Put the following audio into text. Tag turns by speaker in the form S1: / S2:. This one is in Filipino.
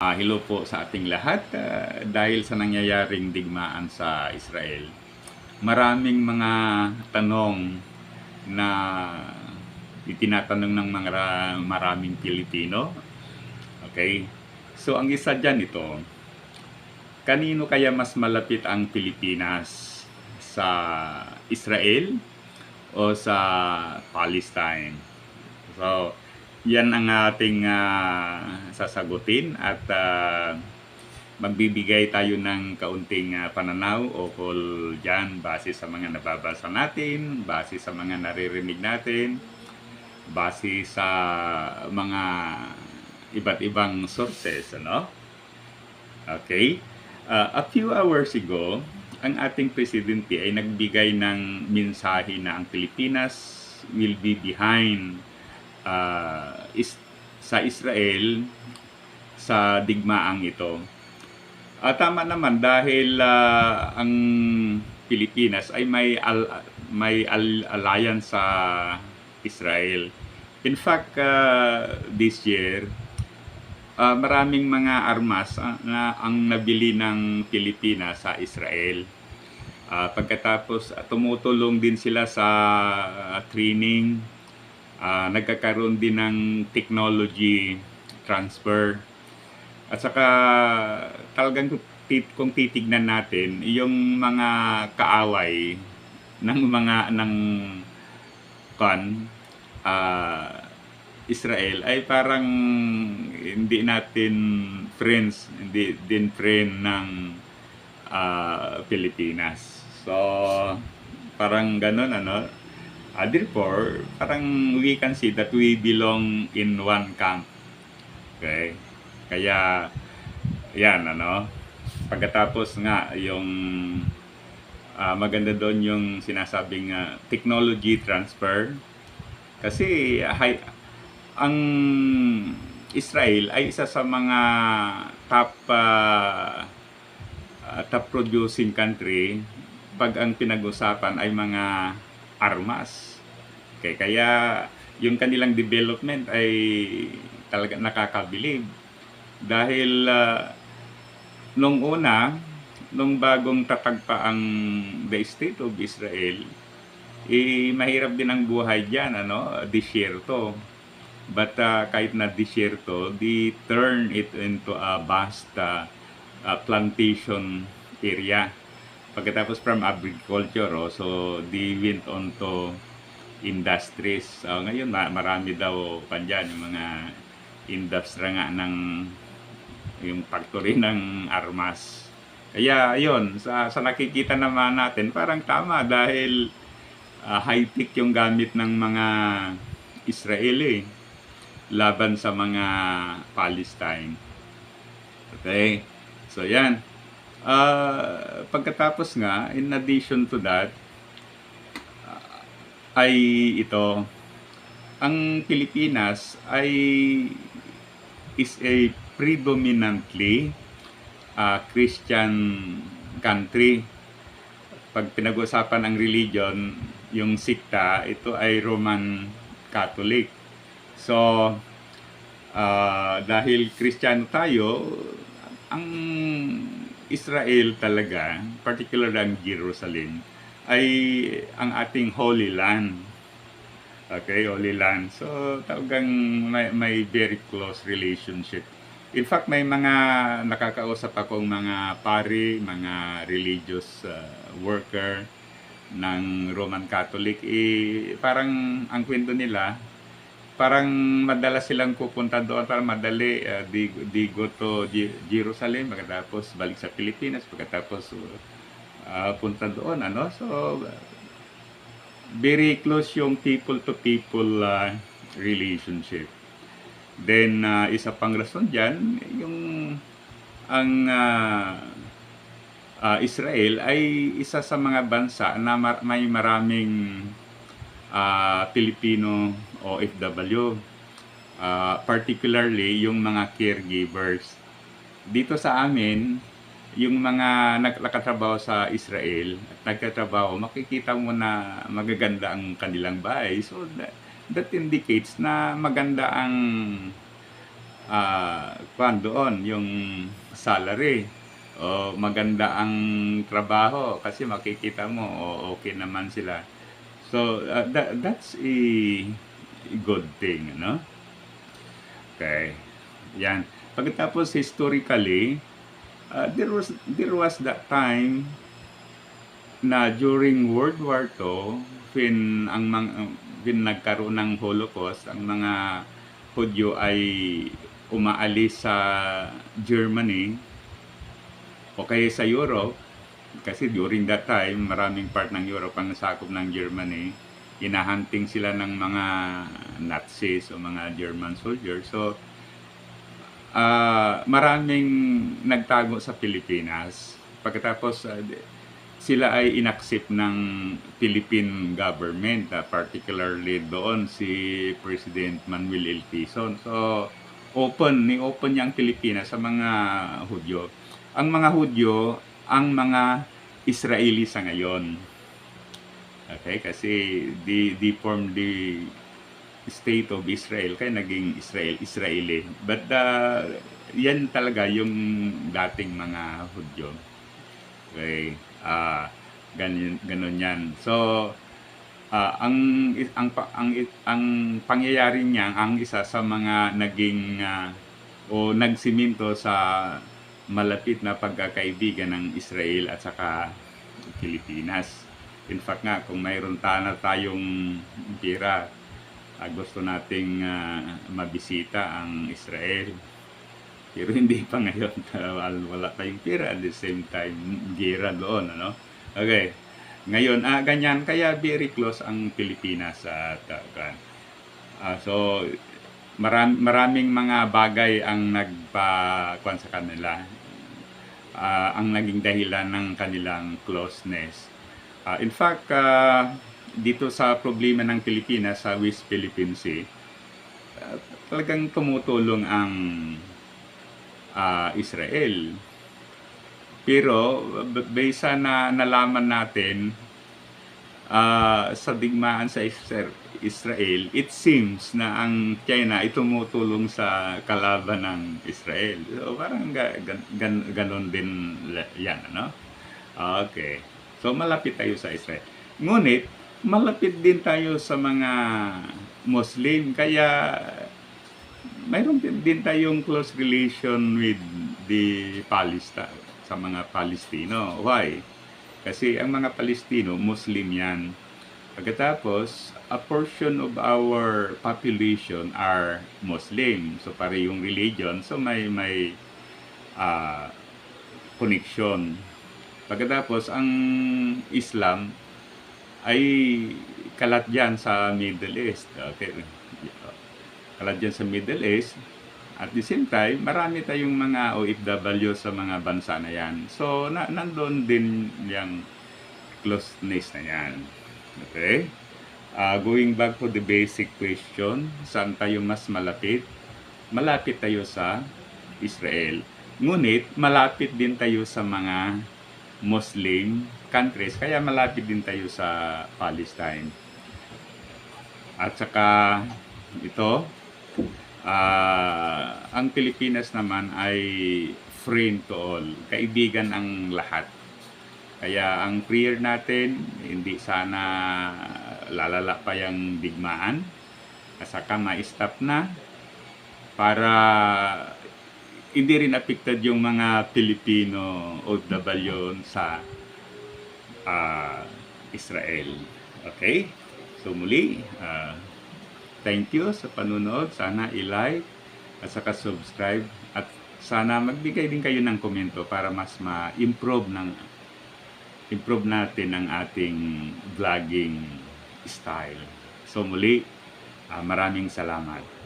S1: Ah, hello po sa ating lahat Ah, dahil sa nangyayaring digmaan sa Israel. Maraming mga tanong na itinatanong ng mga maraming Pilipino. Okay? So ang isa dyan ito, kanino kaya mas malapit ang Pilipinas? Sa Israel o sa Palestine? So, yan ang ating ah, sasagutin at ah, magbibigay tayo ng kaunting ah, pananaw o call dyan base sa mga nababasa natin, base sa mga naririnig natin, base sa mga iba't ibang sources, ano? Okay? Ah, a few hours ago, ang ating presidente ay nagbigay ng mensahe na ang Pilipinas will be behind ah, is, sa Israel sa digmaang ito. Ah, tama naman dahil ah, ang Pilipinas ay may al- may al- alliance sa Israel. In fact, ah, this year, ah, maraming mga armas ah, na ang nabili ng Pilipinas sa Israel. Ah, pagkatapos tumutulong din sila sa ah, training, ah, nagkakaroon din ng technology transfer. At saka talagang kung tit- kung titignan natin yung mga kaaway ng mga ng kan Israel ay parang hindi natin friends, hindi din friend ng ah, Pilipinas. So parang ganun ano. Ah, therefore, parang we can see that we belong in one camp. Okay? Kaya, yan, ano, pagkatapos nga, yung ah, maganda doon yung sinasabing ah, technology transfer. Kasi, hi- ang Israel ay isa sa mga top ah, ah, top producing country pag ang pinag-usapan ay mga armas. Okay, kaya yung kanilang development ay talaga nakakabilib. Dahil ah, nung una, nung bagong tatag pa ang the state of Israel, eh, mahirap din ang buhay diyan, ano, disyerto. But ah, kahit na disyerto, they turn it into a vast ah, plantation area. Pagkatapos from agriculture, oh, so they went on to industries. So, ngayon, ma- marami daw pa dyan, yung mga industry nga ng yung factory ng armas. Kaya yun, sa, sa nakikita naman natin, parang tama dahil ah, high-tech yung gamit ng mga Israeli laban sa mga Palestine. Okay? So yan. Ah, pagkatapos nga, in addition to that, ah, ay ito, ang Pilipinas ay is a predominantly ah, Christian country. Pag pinag-usapan ang religion, yung sikta, ito ay Roman Catholic. So, ah, dahil Kristiyano tayo, ang Israel talaga, particular ang Jerusalem, ay ang ating holy land. Okay, holy land. So, talagang may, may very close relationship. In fact, may mga nakakausap akong mga pari, mga religious uh, worker ng Roman Catholic. Eh, parang ang kwento nila, parang madalas silang pupunta doon para madali uh, di, di go to Je- Jerusalem pagkatapos balik sa Pilipinas pagkatapos uh, punta doon ano? So very close yung people to people uh, relationship. Then uh, isa pang rason diyan yung ang uh, uh, Israel ay isa sa mga bansa na mar- may maraming ah, Filipino OFW. Ah, particularly yung mga caregivers. Dito sa amin, yung mga nag- nakatrabaho sa Israel at nagkatrabaho, makikita mo na magaganda ang kanilang bahay. So that, that indicates na maganda ang ah kwan doon, yung salary. O maganda ang trabaho kasi makikita mo o okay naman sila. So ah, that, that's a good thing, no? Okay. Yan. Pagkatapos historically, ah, there was there was that time na during World War II, when ang mga when nagkaroon ng Holocaust, ang mga Hudyo ay umaalis sa Germany o kaya sa Europe kasi during that time maraming part ng Europe ang nasakop ng Germany inahunting sila ng mga Nazis o mga German soldiers so ah maraming nagtago sa Pilipinas pagkatapos di- sila ay inaccept ng Philippine government, ah, particularly doon si President Manuel L. Quezon. So, open, ni-open niya ang Pilipinas sa mga Hudyo. Ang mga Hudyo, ang mga Israeli sa ngayon. Okay, kasi di, di form the state of Israel, kaya naging Israel, Israeli. But uh, yan talaga yung dating mga Hudyo. Okay. Ah, ganyan ganun 'yan. So ah, ang ang ang ang pangyayari niya ang isa sa mga naging ah, o nagsiminto sa malapit na pagkakaibigan ng Israel at saka Pilipinas. In fact nga, kung mayroon tana tayong pira, ah, gusto nating ah, mabisita ang Israel. Pero hindi pa ngayon, wala, tayong pera at the same time, gira doon, ano? Okay. Ngayon, ah, ganyan, kaya very close ang Pilipinas at kan. Ah, so, maram, maraming mga bagay ang nagpa kwan sa kanila. Ah, ang naging dahilan ng kanilang closeness. Ah, in fact, ah, dito sa problema ng Pilipinas sa West Philippine Sea, ah, talagang tumutulong ang ah, Israel. Pero b- baysa na nalaman natin ah, sa digmaan sa Isra- Israel, it seems na ang China ay tumutulong sa kalaban ng Israel. So parang ga, gan, gan- ganon din yan, ano? Okay. So malapit tayo sa Israel. Ngunit, malapit din tayo sa mga Muslim. Kaya mayroon din, tayong close relation with the Palestine sa mga Palestino. Why? Kasi ang mga Palestino, Muslim yan. Pagkatapos, a portion of our population are Muslim. So, parehong religion. So, may, may ah, connection. Pagkatapos, ang Islam ay kalat dyan sa Middle East. Okay. Kalat dyan sa Middle East. At the same time, marami tayong mga OFW sa mga bansa na yan. So, na, nandun din yung closeness na yan. Okay? Ah, going back to the basic question, saan tayo mas malapit? Malapit tayo sa Israel. Ngunit, malapit din tayo sa mga Muslim countries, kaya malapit din tayo sa Palestine. At saka, ito, ah, ang Pilipinas naman ay friend to all. Kaibigan ang lahat. Kaya ang prayer natin, hindi sana lalala pa yung digmaan. At saka ma-stop na para hindi rin affected yung mga Pilipino OFW sa ah, Israel. Okay? So muli, ah, thank you sa panunood. Sana i-like at saka subscribe at sana magbigay din kayo ng komento para mas ma-improve ng improve natin ang ating vlogging style. So muli, ah, maraming salamat.